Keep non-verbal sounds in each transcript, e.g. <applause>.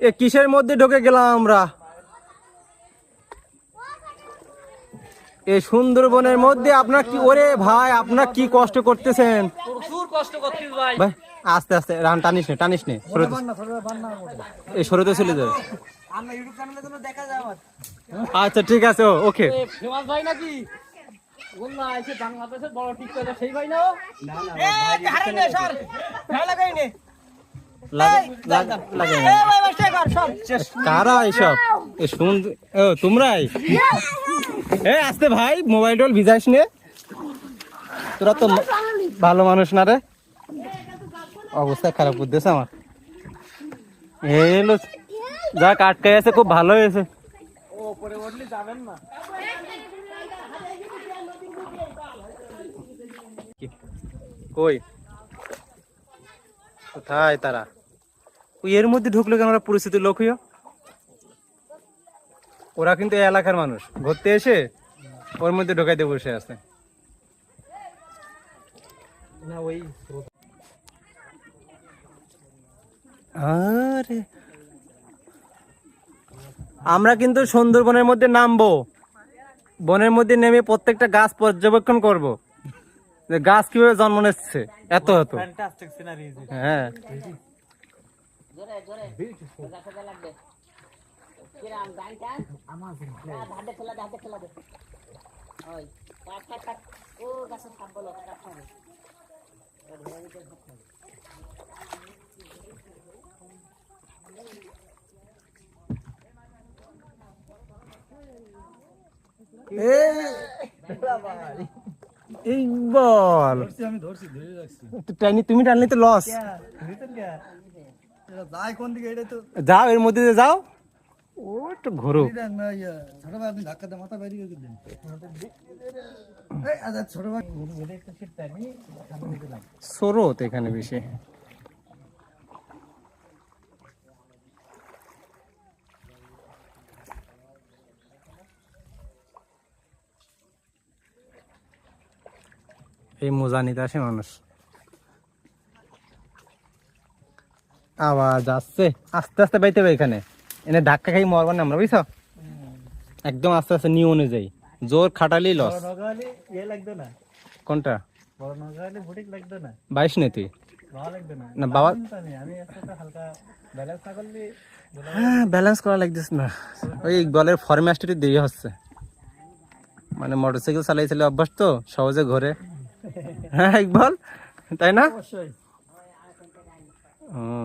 এ কিসের মধ্যে ঢুকে গেলাম আমরা? এই সুন্দরবনের মধ্যে আপনার কি ওরে ভাই আপনার কি কষ্ট করতেছেন? প্রচুর কষ্ট করছিস ভাই। ভাই আস্তে আস্তে রান টানিস নে টানিস নে এই সরতে চলে যাবে আমরা ইউটিউব চ্যানেলে জন্য দেখা যায় আমার আচ্ছা ঠিক আছে ওকে। ফেমাস ভাই নাকি? বাংলাদেশের বড় টিকটকার সেই ভাই না। কর কারা এইসব? শুন ও তোমরাই? এ আসতে ভাই মোবাইল টোল ভিজাইস নে। তোরা তো ভালো মানুষ না রে। অবস্থা খারাপ করতেছে আমার। এলো যা কাটকে আছে খুব ভালো হয়েছে। কই? কোথায় তারা? এর মধ্যে ঢুকলো কেন ওরা পরিস্থিতির লোক ওরা কিন্তু এই এলাকার মানুষ। ঘুরতে এসে ওর মধ্যে ঢোকাইতে বসে আছে। না ওই আরে। আমরা কিন্তু সুন্দরবনের মধ্যে নামবো। বনের মধ্যে নেমে প্রত্যেকটা গাছ পর্যবেক্ষণ করব। যে গাছ কীভাবে জন্ম নিচ্ছে এত এত। হ্যাঁ। জোরে জোরে। দেখা লাগবে। কিরাম গান টান হাতে খেলা দে হাতে খেলা দে। ওই কাট কাট কাট। ও গাছে সাপ বলো কাট খাবে এই বল। আমি ধরছি ধরে রাখছি। টাইনি তুমি টানলে তো লস যাও এর মধ্যে যাও। ও একটু ঘুরো। ইয়া আচ্ছা স্রোত এখানে বেশি। এই মোজা নিতে আসে মানুষ। আওয়াজ আসছে। আস্তে আস্তে বাইতে হবে এখানে। এনে ধাক্কা খাই মরবার না আমরা বুঝছ? একদম আস্তে আস্তে নিয়ম অনুযায়ী। জোর খাটালি লস কোনটা? বাইশ নে তুই। না। বাবা ব্যালেন্স হ্যাঁ করা লাগতেছে না। ওই ইকবালের ফরম্যাস্টটি দেরি হচ্ছে। মানে মোটরসাইকেল চালাইছিল অভ্যাস তো সহজে ঘরে। হ্যাঁ ইকবাল? তাই না? অবশ্যই।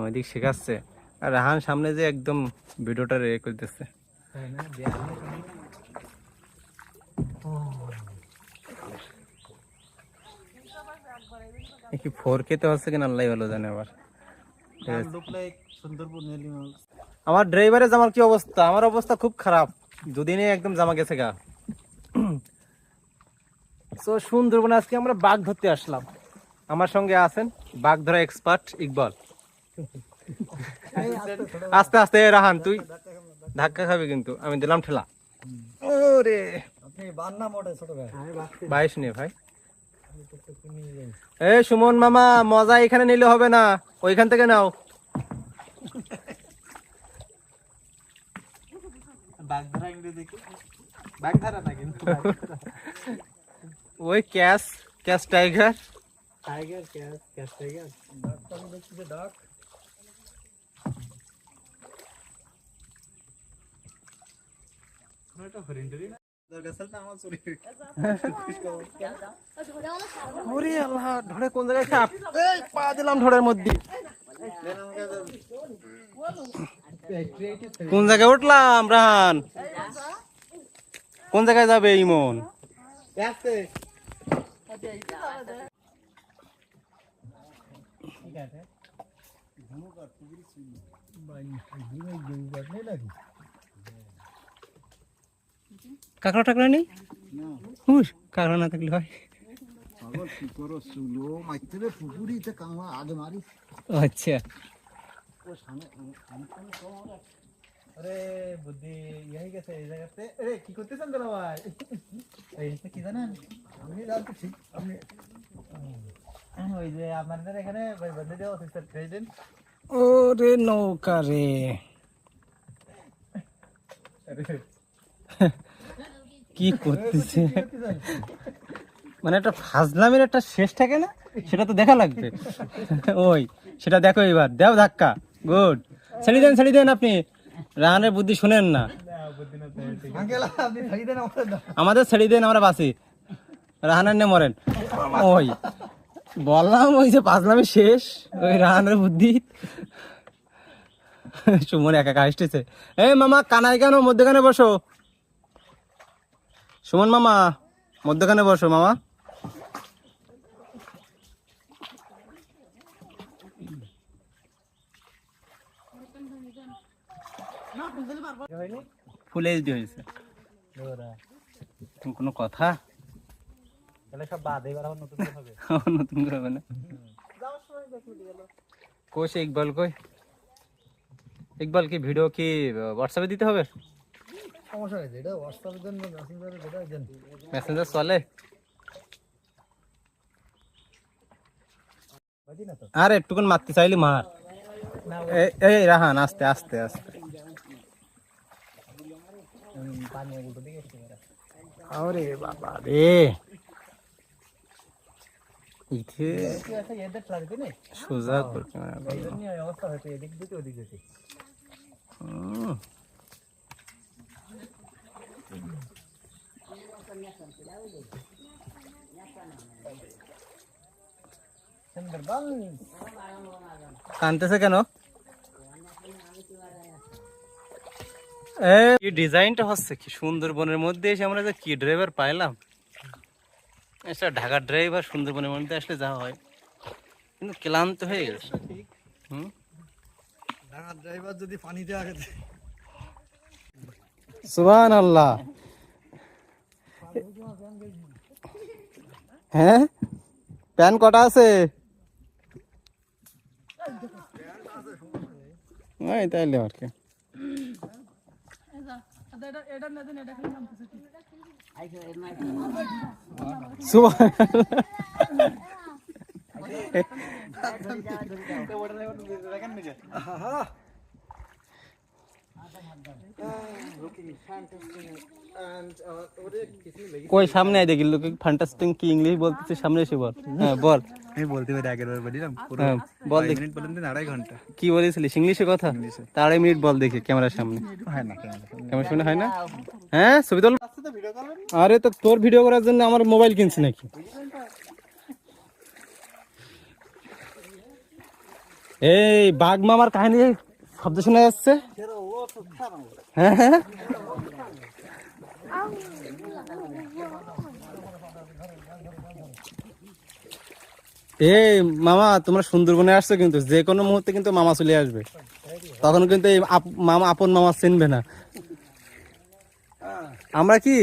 এদিক শেখাচ্ছে। আর রাহান সামনে যে একদম ভিডিওটা রে করতেছে। কি ফোর হচ্ছে কিনা আল্লাহ ভালো জানে আবার। আমার ড্রাইভারের জামার কি অবস্থা? আমার অবস্থা খুব খারাপ। দুদিনে একদম জামা গেছে গা। তো সুন্দরবনে আজকে আমরা বাঘ ধরতে আসলাম। আমার সঙ্গে আছেন বাঘ ধরা এক্সপার্ট ইকবাল। আস্তে আস্তে রাহান তুই ধাক্কা খাবি কিন্তু। আমি দিলাম ঠেলা। ওরে। আপনি বান্না মোটে ছোট ভাই বাইশ নে ভাই। এ সুমন মামা মজা এখানে নিলে হবে না। ওইখান থেকে নাও। ওই cash cash tiger. Tiger cash cash tiger. ডাকটা আমি দেখছি ডাক। এটা হরিণ কোন জায়গায় চাপ এই পা দিলাম ঢোড়ের মধ্যে কোন জায়গায় উঠলাম রাহান কোন জায়গায় যাবে ইমন আছে কাঁকড়া টাকড়া নেই? হুস কাঁকড়া না থাকলে হয়। আচ্ছা। আরে বুদ্ধি ইয়ে গেছে এই জায়গাতে। আরে কি করতেছেন দাদা ভাই? কি জানেন? আমি জানতে ঠিক আপনি ওই যে আপনাদের এখানে বন্ধু দেওয়া অফিসার প্রেসিডেন্ট ওরে নৌকা রে। <laughs> কি করতেছে? মানে একটা ফাজলামের একটা শেষ থাকে না, সেটা তো দেখা লাগবে। ওই, সেটা দেখো এবার। দেও ধাক্কা। গুড। ছেড়ে দেন ছেড়ে দেন আপনি। রাহানের বুদ্ধি শোনেন না। আমাদের ছেড়ে দেন, আমরা বাঁচি। রাহানের নে মরেন। ওই, বললাম ওই যে পাঁচলামে শেষ, ওই রাহানের বুদ্ধি। সুমন একা একা আসতেছে এই মামা কানাই কেন? মধ্যখানে বসো। সুমন মামা মধ্যখানে বসো মামা। ফুল এইচডি হয়েছে। কোনো কথা? তাহলে সব বাদ এবার আবার নতুন করে হবে। <laughs> নতুন করে হবে না? কই সে ইকবাল কই? ইকবাল কি ভিডিও কি হোয়াটসঅ্যাপে দিতে হবে? সমস্যা হয়েছে এটা হোয়াটসঅ্যাপের জন্য মেসেঞ্জারে যেটা দেন মেসেঞ্জার চলে? বুঝি না তো? আরে একটুকুন মারতে চাইলি মার। এই- রাহান আস্তে আস্তে আস্তে। আরে বাবা রে। সোজা করতে এই জন্য এই অবস্থা হয়েছে এদিক দিকে ওদিক দিকে হুম। সুন্দরবন কানতেছে কেন? এ ডিজাইনটা হচ্ছে কি সুন্দরবনের মধ্যে এসে আমরা যে কি ড্রাইভার পাইলাম। এটা ঢাকার ড্রাইভার সুন্দরবনের মধ্যে আসলে যা হয়। কিন্তু ক্লান্ত হয়ে গেছে। হুম? ঢাকার ড্রাইভার যদি পানিতে আগে হ্যাঁ প্যান কটা আছে ওই তাইলে আর কি সুবহান কই সামনে দেখি লোকে ফ্যান্টাস্টিং কি ইংলিশ বলতেছে সামনে এসে বল। হ্যাঁ বল। আমি বলতে পারি আগের বার বলিলাম পুরো হ্যাঁ বল দেখি। মিনিট আড়াই ঘণ্টা। কি বলেছিলিস? ইংলিশে কথা? তা আড়াই মিনিট বল দেখি ক্যামেরার সামনে। হয় না ক্যামেরার সামনে হয় না। হ্যাঁ ছবি তোল। আরে তো তোর ভিডিও করার জন্য আমার মোবাইল কিনছি নাকি? এই বাঘ মামার কাহিনী শব্দ শোনা যাচ্ছে? হ্যাঁ হ্যাঁ। এই মামা তোমরা সুন্দরবনে আসছো কিন্তু যে কোনো মুহূর্তে কিন্তু মামা চলে আসবে। তখন কিন্তু এই মামা আপন মামা চিনবে না। আমরা কি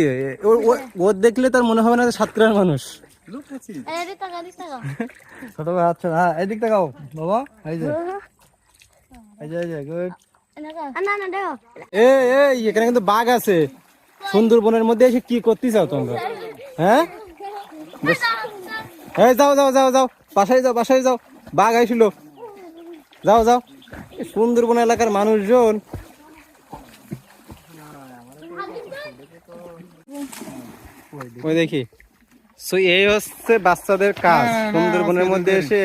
ও- দেখলে তার মনে হবে না যে সাতক্ষীরার মানুষ। <laughs> ছোট ভাই আচ্ছা হ্যাঁ এদিক তাকাও বাবা এই যে। এই যে এই যে গুড এ এই এখানে কিন্তু বাঘ আছে সুন্দরবনের মধ্যে এসে কি করতে চাও তোমরা হ্যাঁ এই যাও যাও যাও যাও বাসায় যাও বাসায় যাও বাঘ আইছিল যাও যাও সুন্দরবন এলাকার মানুষজন ওই দেখি সো এই হচ্ছে বাচ্চাদের কাজ সুন্দরবনের মধ্যে এসে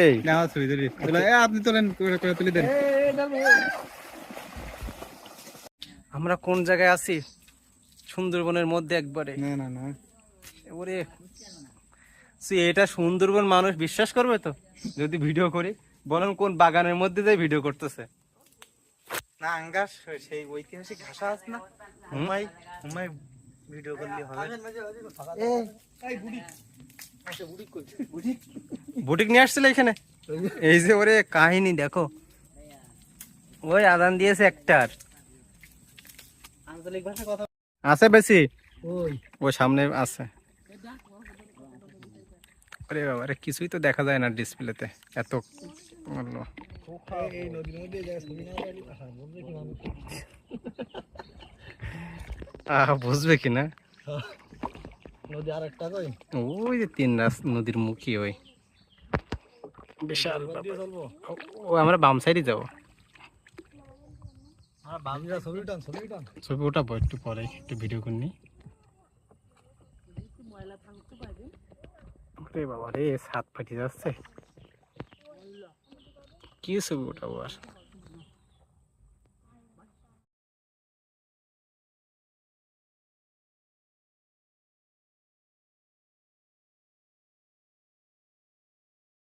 আপনি তোলেন করে করে তুলে দেন আমরা কোন জায়গায় আছি? সুন্দরবনের মধ্যে একবারে। না না না। ওরে। সে এটা সুন্দরবন মানুষ বিশ্বাস করবে তো? যদি ভিডিও করি বলেন কোন বাগানের মধ্যে দিয়ে ভিডিও করতেছে? না আঙ্গাস সেই ঐতিহাসিক ভাষা আছে না? হুমাই হুমাই ভিডিও করলে হবে। এই বুড়ি। আচ্ছা বুড়ি কই? বুড়ি। বুটিক নিয়ে আসছিল এখানে? এই যে ওরে কাহিনী দেখো। ওই আদান দিয়েছে একটার। আঞ্চলিক ভাষা কথা আছে বেশি? ওই। ওই সামনে আছে। আরে বাবা রে কিছুই তো দেখা যায় না ডিসপ্লেতে। এত বুঝবে কি না? নদী আর একটা কই? ওই যে তিন রাস নদীর মুখী ওই। বিশাল ও আমরা বাম সাইডে যাব। ছবি ওঠাবো একটু পরে একটু ভিডিও করে নি রে বাবা রে সাত ফাটি যাচ্ছে। কি ছবি ওঠাবো আর